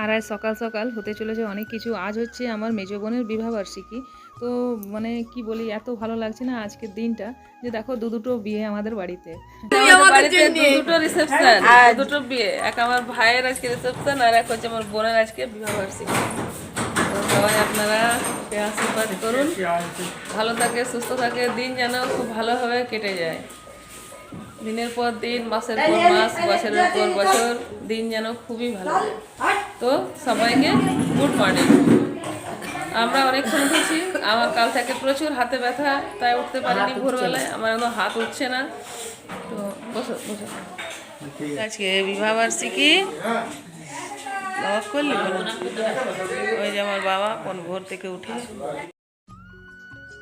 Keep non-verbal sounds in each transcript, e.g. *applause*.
আর আজ সকাল সকাল হতে চলেছে অনেক কিছু। আজ হচ্ছে আমার মেজ বোনের বিবাহবার্ষিকী। তো মানে কি বলি এত ভালো লাগছে না আজকের দিনটা। যে দেখো দু দুটো বিয়ে আমাদের বাড়িতে। দুটো রিসেপশন দুটো বিয়ে। এক আমার ভাইয়ের আজকে রিসেপশন আর এক হচ্ছে আমার বোনের আজকে বিবাহ বার্ষিকী তো সবাই আপনারা আশীর্বাদ করুন। ভালো থাকে সুস্থ থাকে দিন যেন খুব ভালোভাবে কেটে যায়। দিনের পর দিন মাসের পর মাস বছরের পর বছর দিন যেন খুবই ভালো তো সবাইকে গুড মর্নিং আমরা অনেকক্ষণ উঠেছি আমার কাল থেকে প্রচুর হাতে ব্যথা তাই উঠতে পারিনি ভোরবেলায় আমার একদম হাত উঠছে না। তো বসো বসো। আজকে বিবাহবার্ষিকী বাবা করলি ওই যে আমার বাবা কোন ভোর থেকে উঠে।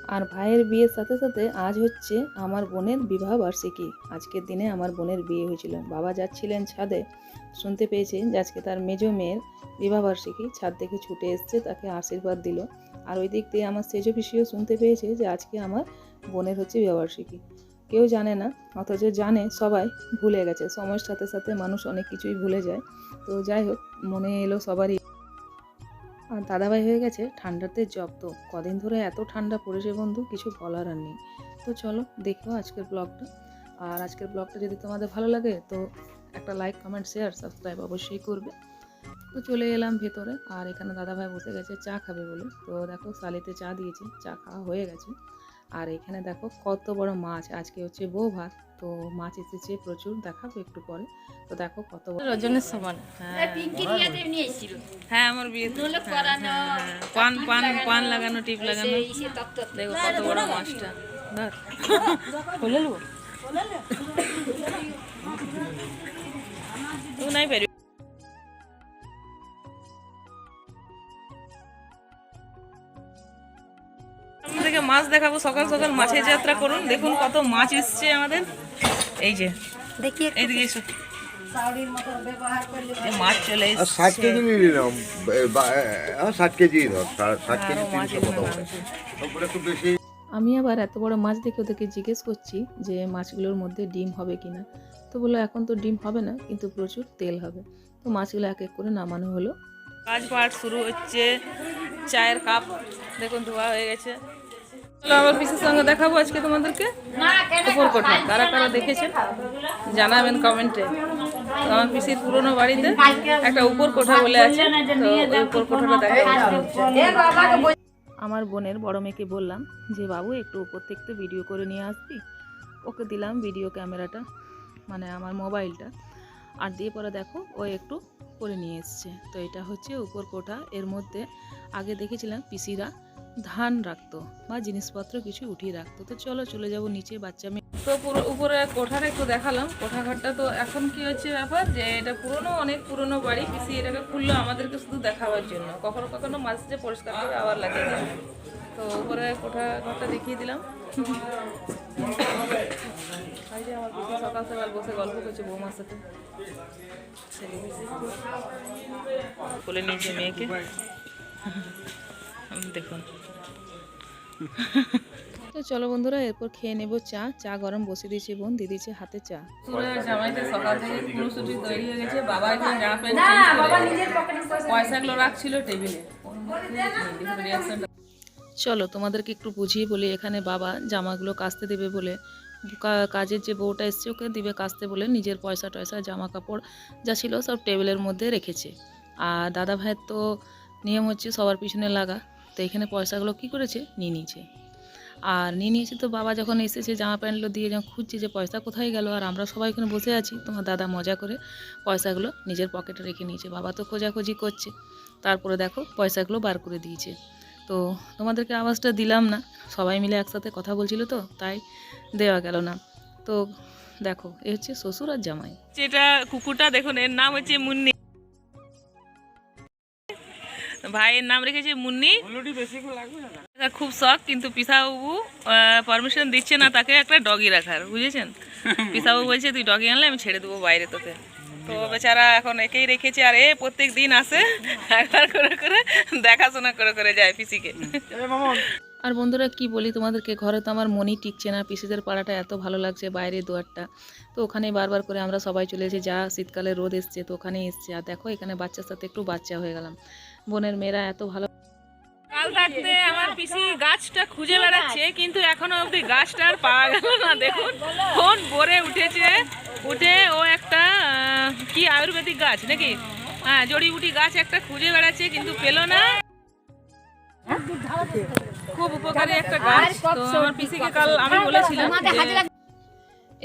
আর ভাইয়ের বিয়ের সাথে সাথে আজ হচ্ছে আমার বোনের বিবাহ বার্ষিকী। আজকের দিনে আমার বোনের বিয়ে হয়েছিল। বাবা যাচ্ছিলেন ছাদে। শুনতে পেয়েছেন যে আজকে তার মেজ মেয়ের বিবাহ বার্ষিকী। ছাদ থেকে ছুটে এসছে, তাকে আশীর্বাদ দিল। আর ওই দিক দিয়ে আমার সেজ পিসিও শুনতে পেয়েছে যে আজকে আমার বোনের হচ্ছে বিবাহ বার্ষিকী। কেউ জানে না, অথচ জানে সবাই ভুলে গেছে। সময়ের সাথে সাথে মানুষ অনেক কিছুই ভুলে যায়। তো যাই হোক, মনে এলো সবারই আর দাদাভাই হয়ে গেছে ঠান্ডাতে জব্দ। কদিন ধরে এত ঠান্ডা পড়েছে বন্ধু, কিছু বলার আর নেই। তো চলো, দেখো আজকের ব্লগটা। আর আজকের ব্লগটা যদি তোমাদের ভালো লাগে, তো একটা লাইক কমেন্ট শেয়ার সাবস্ক্রাইব অবশ্যই করবে। তো চলে এলাম ভেতরে, আর এখানে দাদাভাই বসে গেছে চা খাবে বলে। তো দেখো, সালিতে চা দিয়েছি, চা খাওয়া হয়ে গেছে। আর এখানে দেখো কত বড় মাছ, আজকে হচ্ছে বউ ভাত তো মাছ এসেছে প্রচুর দেখাবো একটু পরে। তো দেখো কত রজনের সমান। হ্যাঁ হ্যাঁ আমার বিয়ে নলে পান পান পান লাগানো টিপ লাগানো। দেখো কত বড় মাছটা। ধর। নেব। নাই পারি। মাছ দেখাবো সকাল সকাল মাছের যাত্রা করুন। দেখুন কত মাছ এসছে আমাদের। এই যে দেখি এইদিকে এসো। মাছ চলে আর ষাট কেজি নিয়ে নিলাম। এ- বা- এ- আ, ষাট কেজি ধর ষাট- ষাট কেজি তিনশো এখানে কত আছে। ওপরে একটু বেশি আমি আবার এত বড় মাছ দেখে ওদেরকে জিজ্ঞেস করছি যে মাছগুলোর মধ্যে ডিম হবে কিনা। তো বলল এখন তো ডিম হবে না কিন্তু প্রচুর তেল হবে। তো মাছগুলো এক এক করে নামানো হলো। কাজ পাঠ শুরু হচ্ছে। চায়ের কাপ দেখুন ধোয়া হয়ে গেছে। আমার পিসের সঙ্গে দেখাবো আজকে তোমাদেরকে। উপর কোঠা কারা কারা দেখেছেন? জানাবেন কমেন্টে। আমার পিসির পুরনো বাড়িতে একটা উপর কোঠা বলে আছে। তো ওই উপর কোঠাটা দেখা আমার বোনের বড় মেয়েকে বললাম যে, বাবু, একটু উপর থেকে ভিডিও করে নিয়ে আসবি? ওকে দিলাম ভিডিও ক্যামেরাটা মানে আমার মোবাইলটা আর দিয়ে পরে দেখো, ও একটু করে নিয়ে এসছে। তো এটা হচ্ছে উপর কোঠা এর মধ্যে আগে দেখেছিলাম পিসিরা ধান রাখতো বা জিনিসপত্র কিছু উঠিয়ে রাখতো। তো চলো চলে যাব নিচে বাচ্চা মেয়ে তো পুরো উপরে কোঠাটা একটু দেখালাম। কোঠা ঘরটা তো এখন কি হচ্ছে ব্যাপার? যে এটা পুরনো অনেক পুরনো বাড়ি। পিসি এটাকে খুললো আমাদেরকে শুধু দেখাবার জন্য। কখনো কখনো মাছ যে পরিষ্কার করে আবার দেয়। তো উপরে কোঠা ঘরটা দেখিয়ে দিলাম। আমার পিসি সকাল সকাল বসে গল্প করছে বৌমার সাথে। কোলে নিয়েছে মেয়েকে। দেখুন। *laughs* তো চলো বন্ধুরা এরপর খেয়ে নেব চা। চা গরম বসে দিয়েছি বোন দিয়ে দিয়েছে হাতে চা। জামাইতে সকাল থেকে পুরো ছুটি তৈরি হয়ে গেছে। বাবা এখন জামা প্যান্ট পয়সাগুলো রাখছিল টেবিলে চলো তোমাদেরকে একটু বুঝিয়ে বলি এখানে বাবা জামাগুলো কাচতে দেবে বলে। কাজের যে বউটা এসছে ওকে দিবে কাচতে বলে। নিজের পয়সা টয়সা জামা কাপড় যা ছিল সব টেবিলের মধ্যে রেখেছে। আর দাদা ভাইয়ের তো নিয়ম হচ্ছে সবার পিছনে লাগা। তো এখানে পয়সাগুলো কি করেছে? নিয়ে নিয়েছে। আর নিয়ে নিয়েছে তো বাবা যখন এসেছে, জামা প্যান্টগুলো দিয়ে যখন খুঁজছে যে পয়সা কোথায় গেল, আর আমরা সবাই এখানে বসে আছি, তোমার দাদা মজা করে পয়সাগুলো নিজের পকেটে রেখে নিয়েছে। বাবা তো খোঁজাখুঁজি করছে, তারপরে দেখো পয়সাগুলো বার করে দিয়েছে। তো তোমাদেরকে আওয়াজটা দিলাম না, সবাই মিলে একসাথে কথা বলছিল তো, তাই দেওয়া গেল না। তো দেখো, এ হচ্ছে শ্বশুর আর জামাই। যেটা কুকুরটা, দেখুন, এর নাম হচ্ছে মুন্নি। ভাইয়ের নাম রেখেছে মুন্নি। এটা খুব শখ কিন্তু পিসাবাবু পারমিশন দিচ্ছে না তাকে একটা ডগি রাখার বুঝেছেন? *laughs* পিসাবাবু বলছে তুই ডগি আনলে আমি ছেড়ে দেবো বাইরে তোকে। তো বেচারা এখন একেই রেখেছে আর এ প্রত্যেক দিন আসে একবার করে করে দেখাশোনা করে করে যায় পিসিকে। আর বন্ধুরা কি বলি তোমাদেরকে ঘরে তো আমার মনই টিকছে না পিসিদের পাড়াটা এত ভালো লাগছে বাইরে দুয়ারটা। তো ওখানে বারবার করে আমরা সবাই চলে এসেছি যা শীতকালে রোদ এসছে তো ওখানেই এসছে। আর দেখো এখানে বাচ্চার সাথে একটু বাচ্চা হয়ে গেলাম। বোনের মেয়েরা এত ভালো কাল থাকতে আমার পিসি গাছটা খুঁজে বেড়াচ্ছে কিন্তু এখনও অবধি গাছটা আর পাওয়া গেল না। দেখুন ফোন ভরে উঠেছে উঠে ও একটা আহ, কি আয়ুর্বেদিক গাছ নাকি? হ্যাঁ জড়িবুটি গাছ একটা খুঁজে বেড়াচ্ছে কিন্তু পেল না। খুব উপকারী একটা গাছ। তো আমার পিসিকে কাল আমি বলেছিলাম যে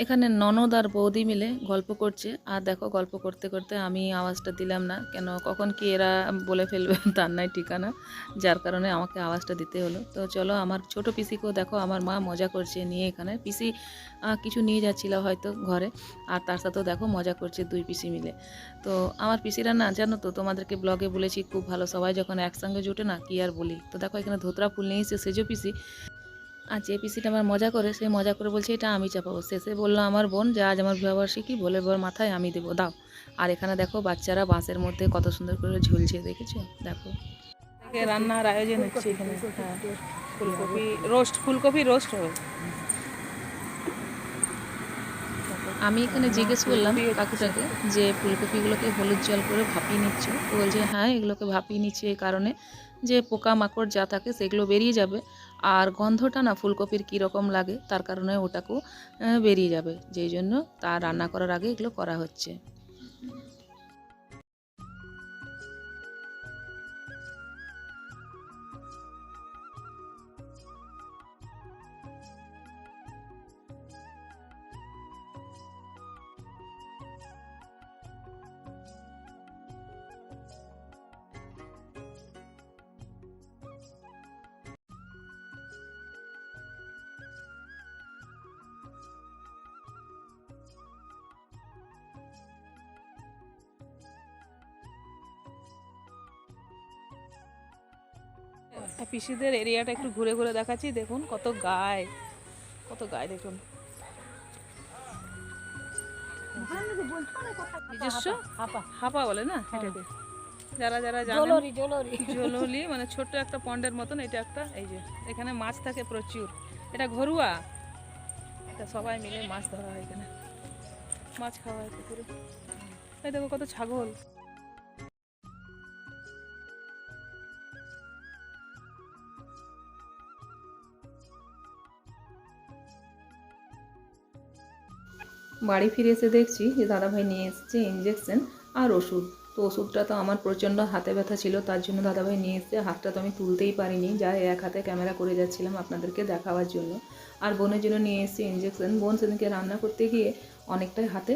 এখানে ননদ আর বৌদি মিলে গল্প করছে। আর দেখো, গল্প করতে করতে আমি আওয়াজটা দিলাম না। কেন, কখন কি এরা বলে ফেলবে *laughs* তার নাই ঠিকানা। যার কারণে আমাকে আওয়াজটা দিতে হলো। তো চলো, আমার ছোট পিসিকেও দেখো, আমার মা মজা করছে নিয়ে এখানে। পিসি কিছু নিয়ে যাচ্ছিল হয়তো ঘরে। আর তার সাথেও দেখো, মজা করছে দুই পিসি মিলে। তো আমার পিসিরা না, জানো তো, তোমাদেরকে ব্লগে বলেছি, খুব ভালো। সবাই যখন একসঙ্গে জোটে না, কি আর বলি? তো দেখো, এখানে ধোতরা ফুল নিয়ে এসে সেজো পিসি। আর যে পিসিটা আমার মজা করে সে মজা করে বলছে এটা আমি চাপাবো। শেষে বলল আমার বোন যে আজ আমার বিবাহবার্ষিকী বলে বর মাথায় আমি দেবো দাও। আর এখানে দেখো বাচ্চারা বাঁশের মধ্যে কত সুন্দর করে ঝুলছে দেখেছ? দেখো। রান্নার আয়োজন হচ্ছে এখানে হ্যাঁ। ফুলকপি রোস্ট ফুলকপি রোস্ট হবে। আমি এখানে জিজ্ঞেস করলাম কাকুটাকে যে ফুলকপিগুলোকে হলুদ জল করে ভাপিয়ে নিচ্ছ? তো বলছে হ্যাঁ এগুলোকে ভাপিয়ে নিচ্ছে এই কারণে যে পোকা মাকড় যা থাকে সেগুলো বেরিয়ে যাবে। আর গন্ধটা না ফুলকপির কীরকম লাগে তার কারণে ওটাকেও বেরিয়ে যাবে। যেই জন্য তা রান্না করার আগে এগুলো করা হচ্ছে। পিসিদের এরিয়াটা একটু ঘুরে ঘুরে দেখাচ্ছি দেখুন কত গায়ে কত গায়ে দেখুন। নিজস্ব? হাপা। বলে না? এটাকে। যারা যারা জানেন। মানে ছোট্ট একটা পন্ডের মতন এটা একটা এই যে এখানে মাছ থাকে প্রচুর। এটা ঘরুয়া? এটা সবাই মিলে মাছ ধরা হয় এখানে। মাছ খাওয়া হয় পুকুরে। এই দেখো কত ছাগল। বাড়ি ফিরে এসে দেখছি যে দাদাভাই নিয়ে এসেছে ইঞ্জেকশন আর ওষুধ। তো ওষুধটা তো আমার প্রচণ্ড হাতে ব্যথা ছিল, তার জন্য দাদাভাই নিয়ে এসেছে। হাতটা তো আমি তুলতেই পারিনি, যা এক হাতে ক্যামেরা করে যাচ্ছিলাম আপনাদেরকে দেখাবার জন্য। আর বোনের জন্য নিয়ে এসেছে ইঞ্জেকশন বোন সেদিনকে রান্না করতে গিয়ে অনেকটাই হাতে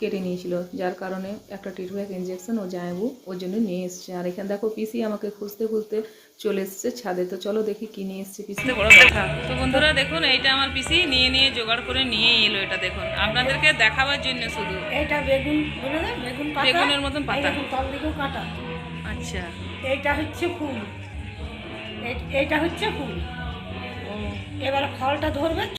কেটে নিয়েছিল, যার কারণে একটা টিটব্যাক ইঞ্জেকশন ও জায়বু ওর জন্য নিয়ে এসছে। আর এখানে দেখো, পিসি আমাকে খুঁজতে খুঁজতে চলে এসছে ছাদে। তো চলো দেখি কি নিয়ে এসছে পিসি। বড় কথা তো বন্ধুরা দেখুন এইটা আমার পিসি। নিয়ে নিয়ে জোগাড় করে নিয়ে এলো এটা দেখুন। আপনাদেরকে দেখাবার জন্য শুধু। এটা বেগুন বলে না বেগুন পাতা। বেগুনের মতন পাতা। দেখুন তল দিকে কাটা। আচ্ছা। এইটা হচ্ছে ফুল। এই- এইটা হচ্ছে ফুল। এবার ফলটা ধরবে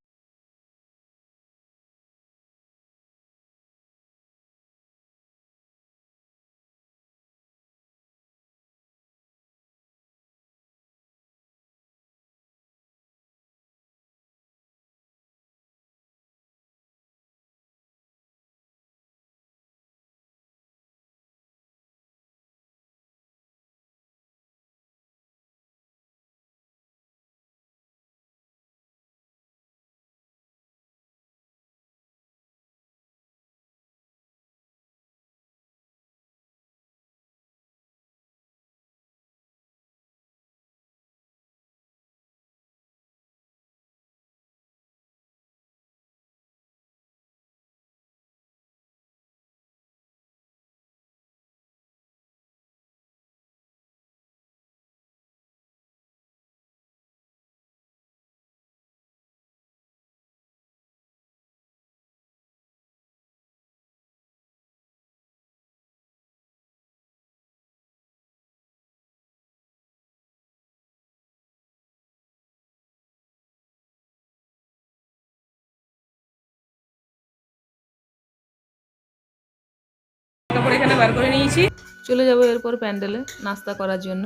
নিয়েছি চলে যাব এরপর প্যান্ডেলে নাস্তা করার জন্য।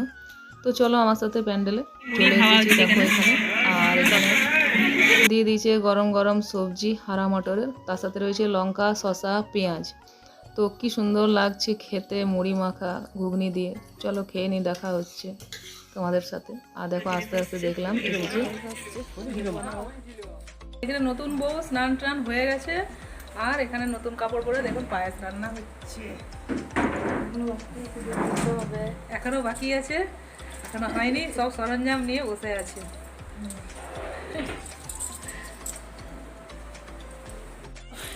তো চলো আমার সাথে প্যান্ডেলে চলে এসেছি দেখো এখানে। দিয়ে দিয়েছে গরম গরম সবজি হারা মটরের। তার সাথে রয়েছে লঙ্কা শসা পেঁয়াজ। তো কি সুন্দর লাগছে খেতে মুড়ি মাখা ঘুগনি দিয়ে। চলো খেয়ে নি দেখা হচ্ছে তোমাদের সাথে। আর দেখো আস্তে আস্তে দেখলাম এখানে নতুন বউ স্নান টান হয়ে গেছে। আর এখানে নতুন কাপড় পরে দেখুন পায়েস রান্না হচ্ছে। এখনও বাকি আছে এখনও হয়নি সব সরঞ্জাম নিয়ে বসে আছে।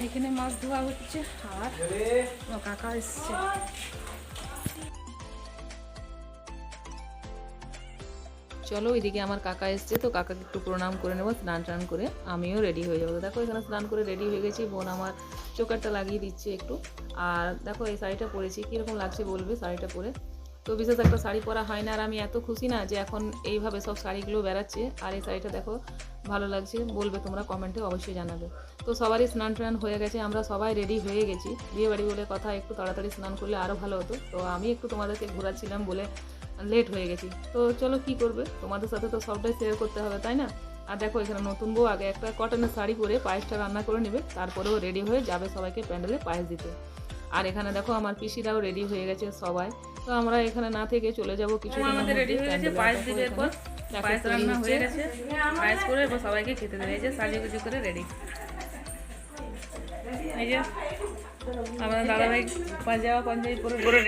এখানে মাছ ধোয়া হচ্ছে আর কাকা এসছে। চলো ওইদিকে আমার কাকা এসছে, তো কাকাকে একটু প্রণাম করে নেব, স্নান টান করে আমিও রেডি হয়ে যাব। দেখো এখানে স্নান করে রেডি হয়ে গেছি, বোন আমার চোকারটা লাগিয়ে দিচ্ছে একটু। আর দেখো এই শাড়িটা পরেছি, কীরকম লাগছে বলবে শাড়িটা পরে? তো বিশেষ একটা শাড়ি পরা হয় না, আর আমি এত খুশি না যে এখন এইভাবে সব শাড়িগুলো বেড়াচ্ছে। আর এই শাড়িটা দেখো ভালো লাগছে, বলবে তোমরা কমেন্টে অবশ্যই জানাবে। তো সবারই স্নান টান হয়ে গেছে, আমরা সবাই রেডি হয়ে গেছি। বিয়ে বাড়ি বলে কথা, একটু তাড়াতাড়ি স্নান করলে আরও ভালো হতো। তো আমি একটু তোমাদেরকে ঘোরাচ্ছিলাম বলে লেট হয়ে গেছি। তো চলো কি করবে? তোমাদের সাথে তো সবটাই শেয়ার করতে হবে তাই না? আর দেখো এখানে নতুন বউ আগে একটা কটনের শাড়ি পরে পায়েসটা রান্না করে নেবে তারপরেও রেডি হয়ে যাবে সবাইকে প্যান্ডেলে পায়েস দিতে। আর এখানে দেখো আমার পিসিরাও রেডি হয়ে গেছে সবাই। তো আমরা এখানে না থেকে চলে যাব কিছু আমাদের রেডি হয়ে গেছে পায়েস দিবে এরপর। পায়েস রান্না হয়ে গেছে। পায়েস করে এবার সবাইকে খেতে দেবে। এই যে সাজিয়ে করে রেডি এই যে আমাদের দাদাভাই পাঞ্জাবা পাঞ্জাবি পরে পরে।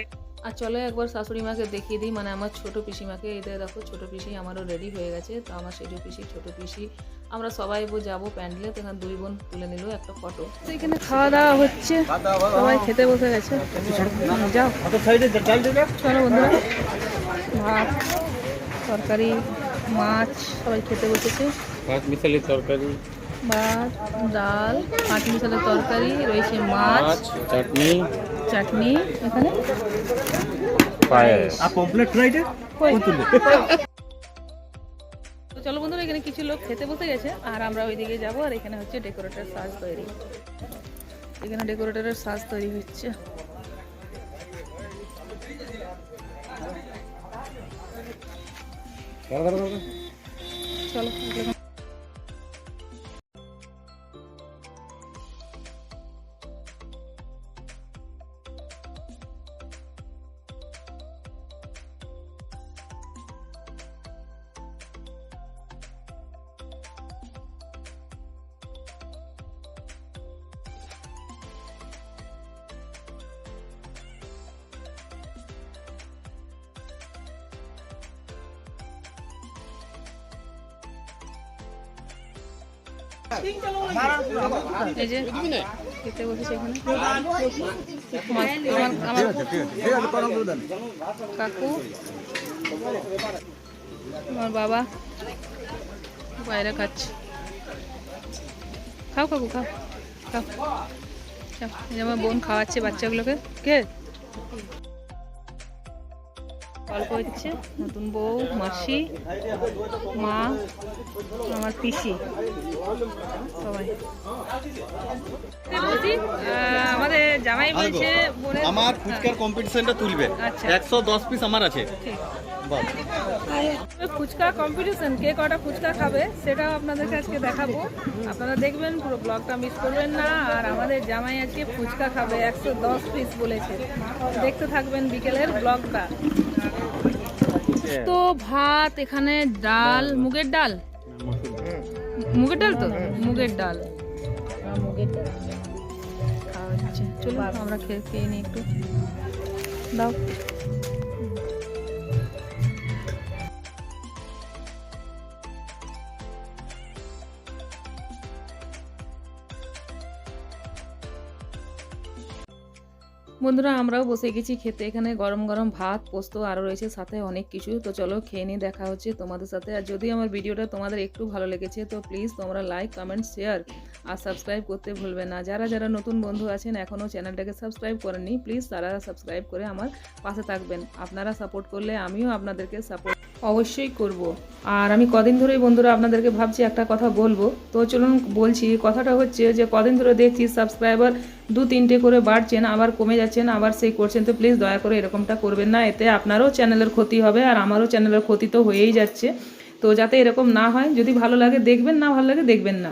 আর চলো একবার শাশুড়ি মাকে দেখিয়ে দিই। মানে আমার ছোট পিসিমাকে এদের দেখো ছোট পিসি আমারও রেডি হয়ে গেছে। তো আমার সেজো পিসি ছোট পিসি। আমরা সবাই বো যাব প্যান্ডেলে। তো এখানে দুই বোন তুলে নিল একটা ফটো তো এখানে খাওয়া দাওয়া হচ্ছে। সবাই খেতে বসে গেছে। যাও। চলো বন্ধুরা। ভাত তরকারি মাছ সবাই খেতে বসেছে। মিশালি তরকারি। ভাত ডাল পাঁচ মিশালের তরকারি রয়েছে মাছ চাটনি। চাটনি এখানে। পায়েস। তো চলো বন্ধুরা এখানে কিছু লোক খেতে বসে গেছে আর আমরা ওইদিকে যাব আর এখানে হচ্ছে ডেকোরেটর সাজ তৈরি। এখানে ডেকোরেটরের সাজ তৈরি হচ্ছে। চলো কাকু আমার বাবা বাইরে খাচ্ছে। খাও কাকু খাও খাও। আমার বোন খাওয়াচ্ছে বাচ্চাগুলোকে। কে? গল্প হচ্ছে নতুন বউ মাসি মা আমার পিসি। সবাই। আমাদের জামাই বলছে আমার ফুচকার কম্পিটিশনটা তুলবে। আচ্ছা। একশো দশ পিস আমার আছে। ফুচকা কম্পিটিশন কে কটা ফুচকা খাবে সেটাও আপনাদেরকে আজকে দেখাবো। আপনারা দেখবেন পুরো ব্লগটা মিস করবেন না। আর আমাদের জামাই আজকে ফুচকা খাবে একশো দশ পিস বলেছে। দেখতে থাকবেন বিকেলের ব্লগটা তো ভাত এখানে ডাল মুগের ডাল? মুগের ডাল তো? মুগের ডাল। মুগের ডাল চলো আমরা খেয়ে খেয়ে নিই একটু। দাও। বন্ধুরা, আমরাও বসে গেছি খেতে। এখানে গরম গরম ভাত, পোস্ত আরও রয়েছে, সাথে অনেক কিছু। তো চলো খেয়ে নিয়ে দেখা হচ্ছে তোমাদের সাথে। আর যদি আমার ভিডিওটা তোমাদের একটু ভালো লেগেছে, তো প্লিজ তোমরা লাইক কমেন্ট শেয়ার আর সাবস্ক্রাইব করতে ভুলবে না। যারা যারা নতুন বন্ধু আছেন এখনও চ্যানেলটাকে সাবস্ক্রাইব করেননি প্লিজ তারা সাবস্ক্রাইব করে আমার পাশে থাকবেন। আপনারা সাপোর্ট করলে আমিও আপনাদেরকে সাপোর্ট অবশ্যই করব। আর আমি কদিন ধরেই বন্ধুরা, আপনাদেরকে ভাবছি একটা কথা বলব। তো চলুন বলছি, কথাটা হচ্ছে যে কদিন ধরে দেখছি সাবস্ক্রাইবার দু তিনটে করে বাড়ছেন, আবার কমে যাচ্ছেন আবার সেই করছেন, তো প্লিজ দয়া করে এরকমটা করবেন না। এতে আপনারও চ্যানেলের ক্ষতি হবে আর আমারও চ্যানেলের ক্ষতি তো হয়েই যাচ্ছে। তো যাতে এরকম না হয়, যদি ভালো লাগে দেখবেন, না ভালো লাগে দেখবেন না।